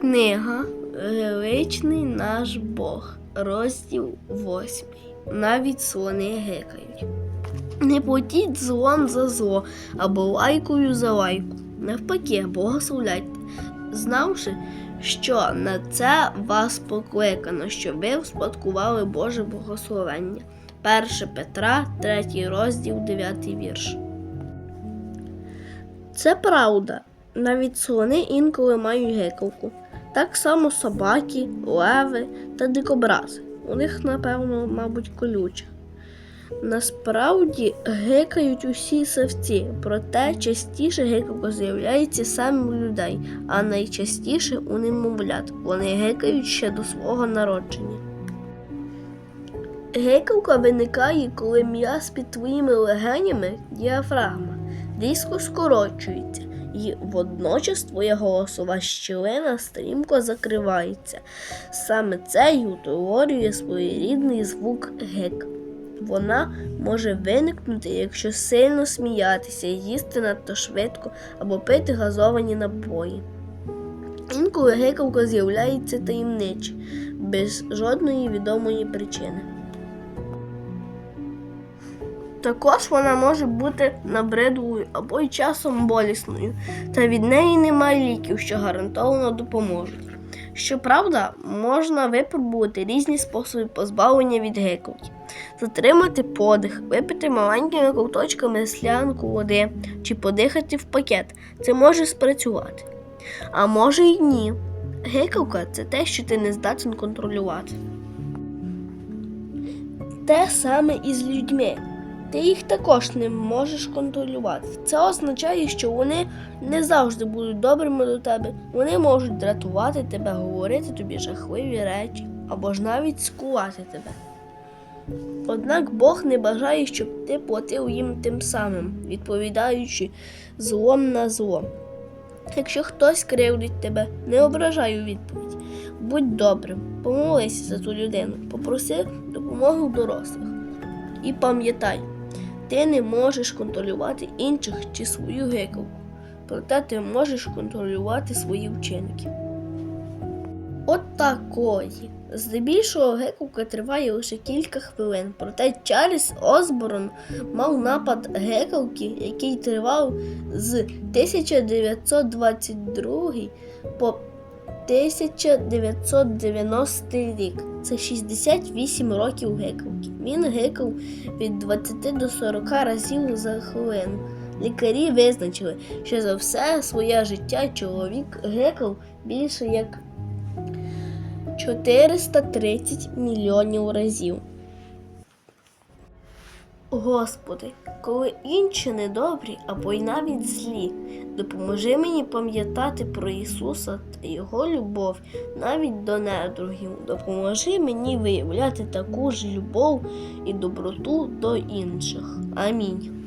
Книга Величний наш Бог, розділ 8. Навіть слони гекають. Не платіть злом за зло або лайкою за лайку. Навпаки, благословляйте, знавши, що на це вас покликано, щоб ви вспадкували Боже благословення. 1 Петра, 3 розділ, 9 вірш. Це правда. Навіть слони інколи мають гекавку. Так само собаки, леви та дикобрази. У них, напевно, мабуть, колюча. Насправді гекають усі савці, проте частіше гекавка з'являється саме у людей, а найчастіше у немовлят. Вони гекають ще до свого народження. Гекавка виникає, коли м'яз під твоїми легенями діафрагма різко скорочується, і водночас твоя голосова щілина стрімко закривається. Саме це й утворює своєрідний звук гек. Вона може виникнути, якщо сильно сміятися, їсти надто швидко або пити газовані напої. Інколи гекавка з'являється таємниче, без жодної відомої причини. Також вона може бути набридливою або й часом болісною, та від неї немає ліків, що гарантовано допоможуть. Щоправда, можна випробувати різні способи позбавлення від гекавки. Затримати подих, випити маленькими ковточками слянку води чи подихати в пакет. Це може спрацювати. А може й ні. Гекавка це те, що ти не здатен контролювати. Те саме і з людьми. Ти їх також не можеш контролювати. Це означає, що вони не завжди будуть добрими до тебе. Вони можуть дратувати тебе, говорити тобі жахливі речі або ж навіть скувати тебе. Однак Бог не бажає, щоб ти платив їм тим самим, відповідаючи злом на зло. Якщо хтось кривдить тебе, не ображай у відповідь. Будь добрим, помолися за ту людину, попроси допомоги у дорослих. І пам'ятай, ти не можеш контролювати інших чи свою гекавку, проте ти можеш контролювати свої вчинки. От такої. Здебільшого гекавка триває лише кілька хвилин, проте Чарльз Осборн мав напад гекавки, який тривав з 1922 по 1990 рік. Це 68 років гекавки. Він гекав від 20 до 40 разів за хвилину. Лікарі визначили, що за все своє життя чоловік гекав більше як 430 мільйонів разів. Господи, коли інші недобрі або й навіть злі, допоможи мені пам'ятати про Ісуса та Його любов навіть до недругів. Допоможи мені виявляти таку ж любов і доброту до інших. Амінь.